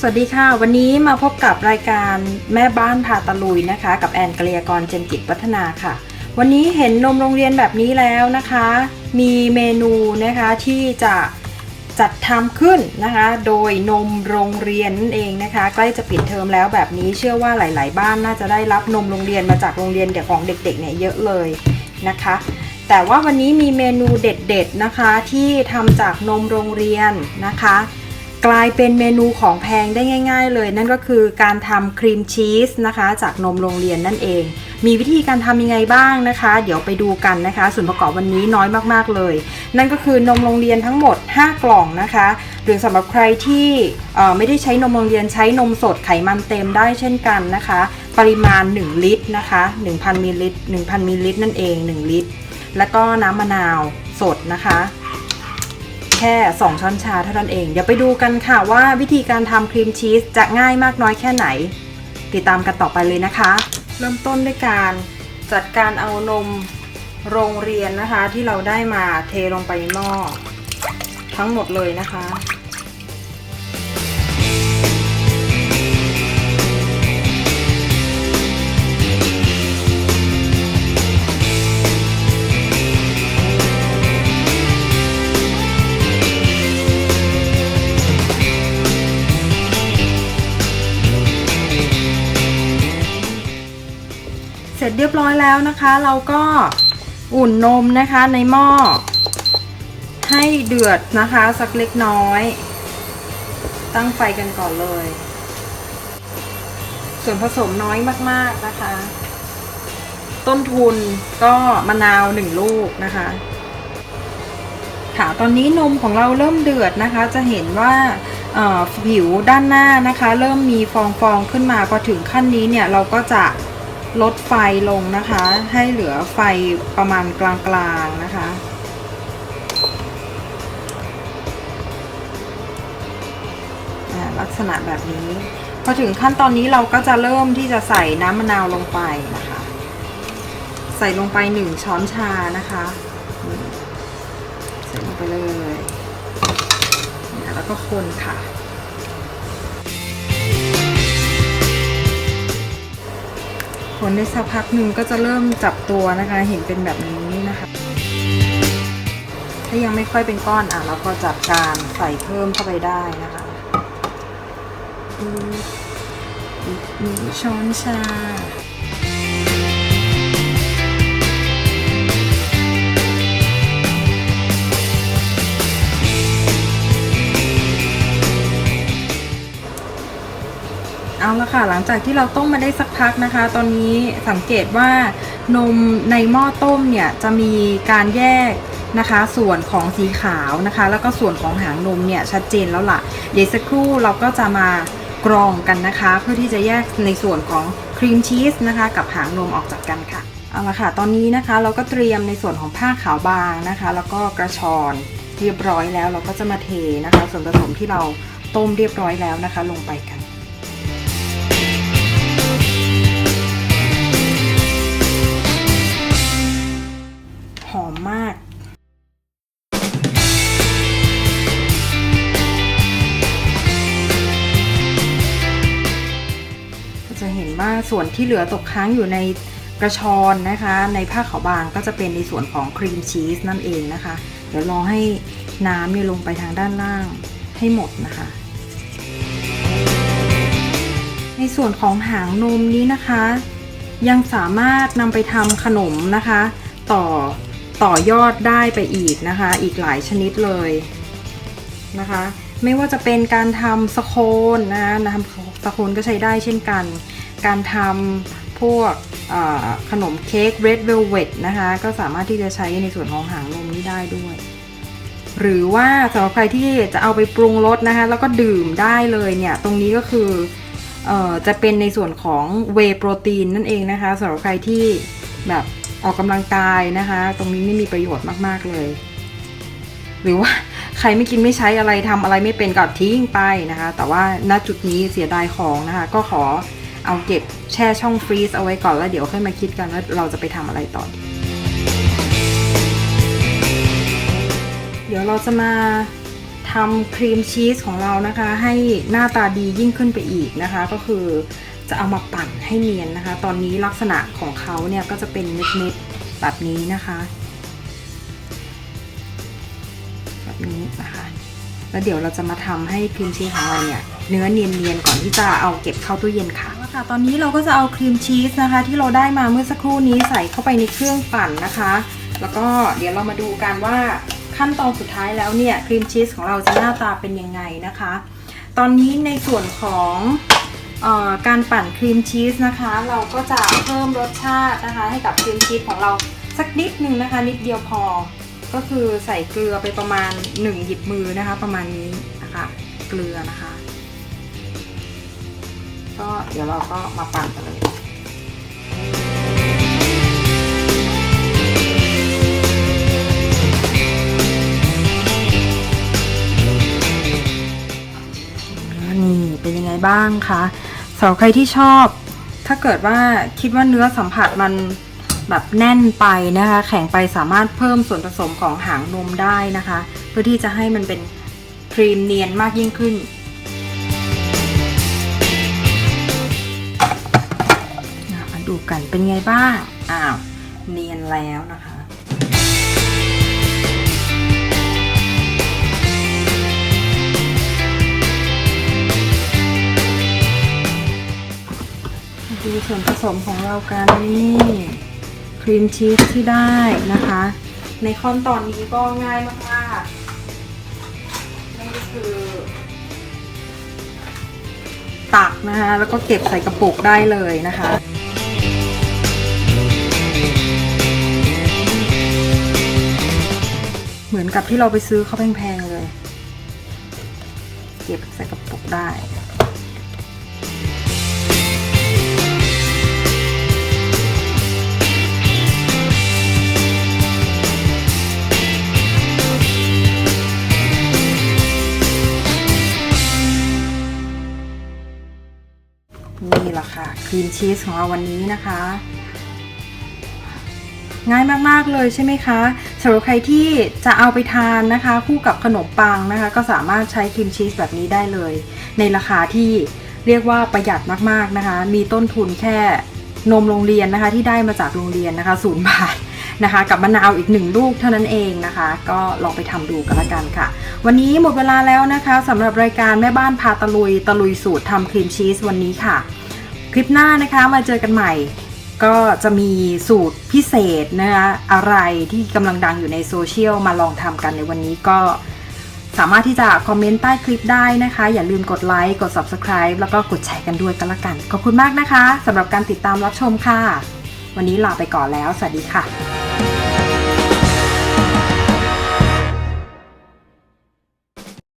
สวัสดีค่ะ วันนี้มาพบกับรายการแม่บ้านพาตะลุยนะคะ กับแอนกเลียกรเจนกิจวัฒนาค่ะ วันนี้เห็นนมโรงเรียนแบบนี้แล้วนะคะ มีเมนูนะคะที่จะจัดทำขึ้นนะคะ โดยนมโรงเรียนนั่นเองนะคะ ใกล้จะปิดเทอมแล้วแบบนี้เชื่อว่าหลาย ๆ บ้านน่าจะได้รับนมโรงเรียนมาจากโรงเรียนเด็กของเด็ก ๆ เนี่ยเยอะเลยนะคะ แต่ว่าวันนี้มีเมนูเด็ด ๆ นะคะที่ทำจากนมโรงเรียนนะคะ กลายเป็นเมนูของแพงได้ง่าย ๆ เลย นั่นก็คือการทำครีมชีสนะคะ จากนมโรงเรียนนั่นเอง มีวิธีการทำยังไงบ้างนะคะ เดี๋ยวไปดูกันนะคะ ส่วนประกอบวันนี้น้อยมากๆเลย นั่นก็คือนมโรงเรียนทั้งหมด 5 กล่องนะคะ หรือสำหรับใครที่ไม่ได้ใช้นมโรงเรียนใช้นมสดไขมันเต็มได้เช่นกันนะคะ ปริมาณ 1 ลิตรนะคะ 1,000มิลลิลิตร1,000มิลลิลิตรนั่นเอง 1 ลิตร แล้วก็น้ำมะนาวสดนะคะ แค่ 2 ช้อนชาเท่านั้นเอง เดี๋ยวไปดูกันค่ะว่าวิธีการทำครีมชีสจะง่ายมากน้อยแค่ไหน ติดตามกันต่อไปเลยนะคะ เริ่มต้นด้วยการจัดการเอานมโรงเรียนนะคะ ที่เราได้มาเทลงไปในหม้อทั้งหมดเลยนะคะ ร็จเรียบร้อยแล้วนะคะ เราก็อุ่นนมนะคะในหม้อ ให้เดือดนะคะสักเล็กน้อย ตั้งไฟกันก่อนเลย ส่วนผสมน้อยมากๆนะคะ ต้นทุนก็มะนาวหนึ่งลูกนะคะ ค่ะตอนนี้นมของเราเริ่มเดือดนะคะ จะเห็นว่าผิวด้านหน้านะคะ เริ่มมีฟองฟองๆขึ้นมาพอถึงขั้นนี้เนี่ยเราก็จะ ลดไฟลงนะคะ ให้เหลือไฟประมาณกลางๆนะคะ ลักษณะแบบนี้ พอถึงขั้นตอนนี้เราก็จะเริ่มที่จะใส่น้ำมะนาวลงไปนะคะ ใส่ลงไปหนึ่งช้อนชานะคะ ใส่ลงไปเลย แล้วก็คนค่ะ คนได้สักพักหนึ่งก็จะเริ่มจับตัวนะคะ เห็นเป็นแบบนี้นะคะ ถ้ายังไม่ค่อยเป็นก้อนอะเราก็จัดการใส่เพิ่มเข้าไปได้นะคะอีกอีกหนึ่งช้อนชา ค่ะ หลังจากที่เราต้มมาได้สักพักนะคะ ตอนนี้สังเกตว่านมในหม้อต้มเนี่ยจะมีการแยกนะคะ ส่วนของสีขาวนะคะ แล้วก็ส่วนของหางนมเนี่ยชัดเจนแล้วล่ะเดี๋ยวสักครู่เราก็จะมากรองกันนะคะ เพื่อที่จะแยกในส่วนของครีมชีสนะคะ กับหางนมออกจากกันค่ะเอาละค่ะ ตอนนี้นะคะเราก็เตรียมในส่วนของผ้าขาวบางนะคะ แล้วก็กระชอนเรียบร้อยแล้ว เราก็จะมาเทนะคะ ส่วนผสมที่เราต้มเรียบร้อยแล้วนะคะ ลงไปกัน ส่วนที่เหลือตกค้างอยู่ในกระชอนนะคะ ในผ้าขาวบางก็จะเป็นในส่วนของครีมชีสนั่นเองนะคะ เดี๋ยวรอให้น้ำเนี่ยลงไปทางด้านล่างให้หมดนะคะ ในส่วนของหางนมนี้นะคะ ยังสามารถนำไปทำขนมนะคะ ต่อต่อยอดได้ไปอีกนะคะ อีกหลายชนิดเลยนะคะ ไม่ว่าจะเป็นการทำสโคนนะคะทำสโคนก็ใช้ได้เช่นกัน การทำพวกขนมเค้ก red velvet นะคะ ก็สามารถที่จะใช้ในส่วนของหางนมนี้ได้ด้วย หรือว่าสำหรับใครที่จะเอาไปปรุงรสนะคะ แล้วก็ดื่มได้เลยเนี่ย ตรงนี้ก็คือเอ่อจะเป็นในส่วนของเวโปรตีนนั่นเองนะคะสำหรับใครที่แบบออกกำลังกายนะคะ ตรงนี้ไม่มีประโยชน์มาก ๆ เลย หรือว่า ใครไม่กินไม่ใช้อะไรทำอะไรไม่เป็นก็ทิ้งไปนะคะ แต่ว่าณจุดนี้เสียดายของนะคะ ก็ขอเอาเก็บแช่ช่องฟรีซเอาไว้ก่อนแล้วเดี๋ยวค่อยมาคิดกันว่าเราจะไปทำอะไรต่อ เดี๋ยวเราจะมาททำครีมชีสของเรานะคะ ให้หน้าตาดียิ่งขึ้นไปอีกนะคะ ก็คือจะเอามาปั่นให้เนียนนะคะ ตอนนี้ลักษณะของเขาเนี่ยก็จะเป็นเม็ดๆแบบนี้นะคะ นี้นะคะแล้วเดี๋ยวเราจะมาทำให้ครีมชีสของเราเนี่ยเนื้อเนียนๆก่อนที่จะเอาเก็บเข้าตู้เย็นค่ะแล้วค่ะ ตอนนี้เราก็จะเอาครีมชีสนะคะ ที่เราได้มาเมื่อสักครู่นี้ใส่เข้าไปในเครื่องปั่นนะคะ แล้วก็เดี๋ยวเรามาดูกันว่าขั้นตอนสุดท้ายแล้วเนี่ยครีมชีสของเราจะหน้าตาเป็นยังไงนะคะ ตอนนี้ในส่วนของออการปั่นครีมชีสนะคะ เราก็จะเพิ่มรสชาตินะคะ ให้กับครีมชีสของเราสักนิดนึงนะคะ นิดเดียวพอ ก็คือใส่เกลือไปประมาณ 1 หยิบมือนะคะ ประมาณนี้นะคะ เกลือนะคะ ก็เดี๋ยวเราก็มาปั่นกันเลยนี่เป็นยังไงบ้างคะสำหรับใครที่ชอบ ถ้าเกิดว่าคิดว่าเนื้อสัมผัสมัน แบบแน่นไปนะคะ แข็งไปสามารถเพิ่มส่วนผสมของหางนมได้นะคะ เพื่อที่จะให้มันเป็นครีมเนียนมากยิ่งขึ้น มาดูกันเป็นไงบ้าง อ้าว เนียนแล้วนะคะดูส่วนผสมของเรากันนี่ รีมชีสที่ได้นะคะ ในขั้นตอนนี้ก็ง่ายมากๆนี่ก็คือ ตักนะคะ แล้วก็เก็บใส่กระปุกได้เลยนะคะเหมือนกับที่เราไปซื้อเขาแพงๆเลย เก็บใส่กระปุกได้ ครีมชีสของเราวันนี้นะคะ ง่ายมากๆเลยใช่ไหมคะสำหรับใครที่จะเอาไปทานนะคะ คู่กับขนมปังนะคะ ก็สามารถใช้ครีมชีสแบบนี้ได้เลย ในราคาที่เรียกว่าประหยัดมากๆนะคะ มีต้นทุนแค่นมโรงเรียนนะคะ ที่ได้มาจากโรงเรียนนะคะศูนย์บาทนะคะกับมะนาวอีกหนึ่งลูกเท่านั้นเองนะคะ ก็ลองไปทำดูกันละกันค่ะ วันนี้หมดเวลาแล้วนะคะสำหรับรายการแม่บ้านพาตะลุยตะลุยสูตรทำครีมชีสวันนี้ค่ะ ลิปหน้านะคะมาเจอกันใหม่ ก็จะมีสูตรพิเศษนะคะอะไรที่กำลังดังอยู่ในโซเชียลมาลองทำกันในวันนี้ก็สามารถที่จะคอมเมนต์ใต้คลิปได้นะคะ อย่าลืมกดไลค์กด Subscribe แล้วก็กดแชร์กันด้วยกันละกัน ขอบคุณมากนะคะสำหรับการติดตามรับชมค่ะ วันนี้ลาไปก่อนแล้ว สวัสดีค่ะ